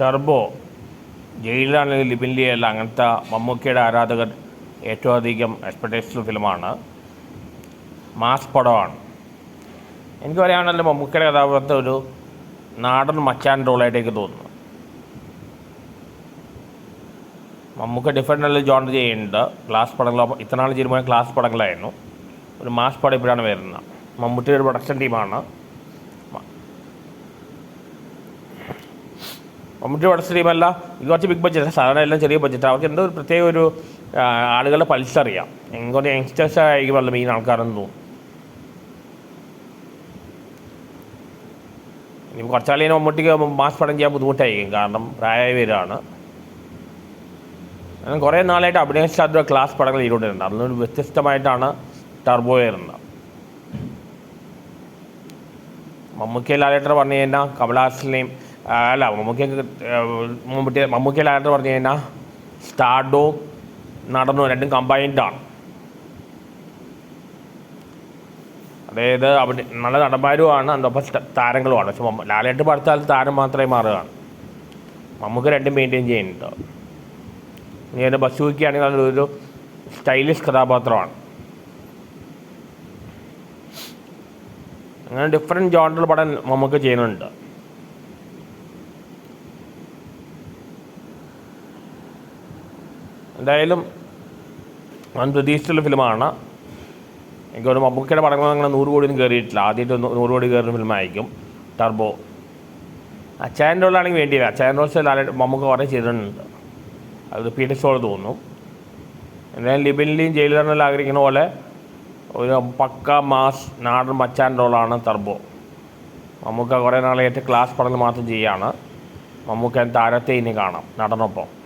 Turbo ജയിലിലാണെങ്കിൽ ലിബിൻലിയല്ല അങ്ങനത്തെ മമ്മൂക്കയുടെ ആരാധകർ ഏറ്റവും അധികം എക്സ്പെക്ടേഷൻ ഫിലിമാണ്. മാസ് പടമാണ്. എനിക്ക് പറയുകയാണല്ലോ മമ്മൂക്കയുടെ കഥാപാത്രത്തെ ഒരു നാടൻ മച്ചാൻ റോളായിട്ടേക്ക് തോന്നുന്നു. മമ്മൂക്ക ഡിഫറെന്റ് ജോൺ ചെയ്യുന്നുണ്ട്. ക്ലാസ് പടങ്ങൾ ഇത്തനാൾ ചെയ്യുമ്പോൾ ക്ലാസ് പടങ്ങളായിരുന്നു. ഒരു മാസ് പടം ഇപ്പോഴാണ് വരുന്നത്. മമ്മൂട്ടിയുടെ പ്രൊഡക്ഷൻ ടീമാണ് മമ്മൂട്ടി വളരെ സ്ട്രീമല്ല ഇത് കുറച്ച് ബിഗ് ബഡ്ജറ്റ് സാധാരണ എല്ലാം ചെറിയ ബഡ്ജറ്റ് അവർക്ക് എന്തോ ഒരു പ്രത്യേക ഒരു ആളുകളുടെ പൾസ് അറിയാം. എങ്ങനെ യങ്സ്റ്റേഴ്സ് ആയിരിക്കും വളരെ മെയിൻ ആൾക്കാരെന്ന് തോന്നുന്നു. ഇനി കുറച്ചാളിനെ മമ്മൂട്ടിക്ക് മാസ് പടം ചെയ്യാൻ ബുദ്ധിമുട്ടായിരിക്കും. കാരണം പ്രായമായി വരികയാണ്. അങ്ങനെ കുറേ നാളായിട്ട് അഭിനയ ശാസ്ത്ര ക്ലാസ് പടങ്ങൾ ചെയ്തുകൊണ്ടിരുന്നത്. അതിനൊരു വ്യത്യസ്തമായിട്ടാണ് ടർബോ വരുന്നത്. മമ്മൂക്കി ലാലേട്ടർ പറഞ്ഞു കഴിഞ്ഞാൽ കമലഹാസനെയും അല്ല മമ്മൂക്കി മമ്മൂട്ടി മമ്മൂക്കിയുടെ ലാലേട്ടർ പറഞ്ഞു കഴിഞ്ഞാൽ സ്റ്റാർഡോ നടന്നു രണ്ടും കമ്പൈൻഡാണ് അതായത് അവിടെ നല്ല നടന്മാരുമാണ് അതോടൊപ്പം സ്റ്റ- താരങ്ങളുമാണ്. പക്ഷെ ലാലേട്ട് പഠിച്ചാൽ താരം മാത്രമേ മാറുകയാണ്. നമുക്ക് രണ്ടും മെയിന്റെയിൻ ചെയ്യുന്നുണ്ട്. ഇനി ബസ് വയ്ക്കുകയാണെങ്കിൽ അതൊരു സ്റ്റൈലിഷ് കഥാപാത്രമാണ്. അങ്ങനെ ഡിഫറെന്റ് ജോണറിൽ പടം നമുക്ക് ചെയ്യുന്നുണ്ട്. എന്തായാലും ഞാൻ പ്രതീക്ഷിച്ചുള്ള ഫിലിമാണ്. എനിക്ക് ഒരു മമ്മൂക്കയുടെ പടങ്ങൾ അങ്ങനെ നൂറ് കോടിയൊന്നും കയറിയിട്ടില്ല. ആദ്യമായിട്ട് നൂറ് കോടി കയറുന്ന ഫിലിമായിരിക്കും. ടർബോ. അച്ചായൻ റോളാണെങ്കിൽ വേണ്ടിയില്ല. അച്ചായൻ റോൾസ് ലാലേട്ട് മമ്മൂക്ക കുറേ ചെയ്തിട്ടുണ്ട്. അത് റിപ്പീറ്റ് ഷോൾ തോന്നുന്നു. എന്തായാലും ലിബിനിലെയും ജയിലറിനെല്ലാം ആഗ്രഹിക്കുന്ന പോലെ ഒരു പക്ക മാസ് നാടൻ മച്ചാൻ റോളാണ് ടർബോ. മമ്മൂക്ക കുറേ നാളായിട്ട് ക്ലാസ് പടങ്ങൾ മാത്രം ചെയ്യുകയാണ് മമ്മൂക്ക താരത്തെ ഇനി കാണാം. നടനൊപ്പം.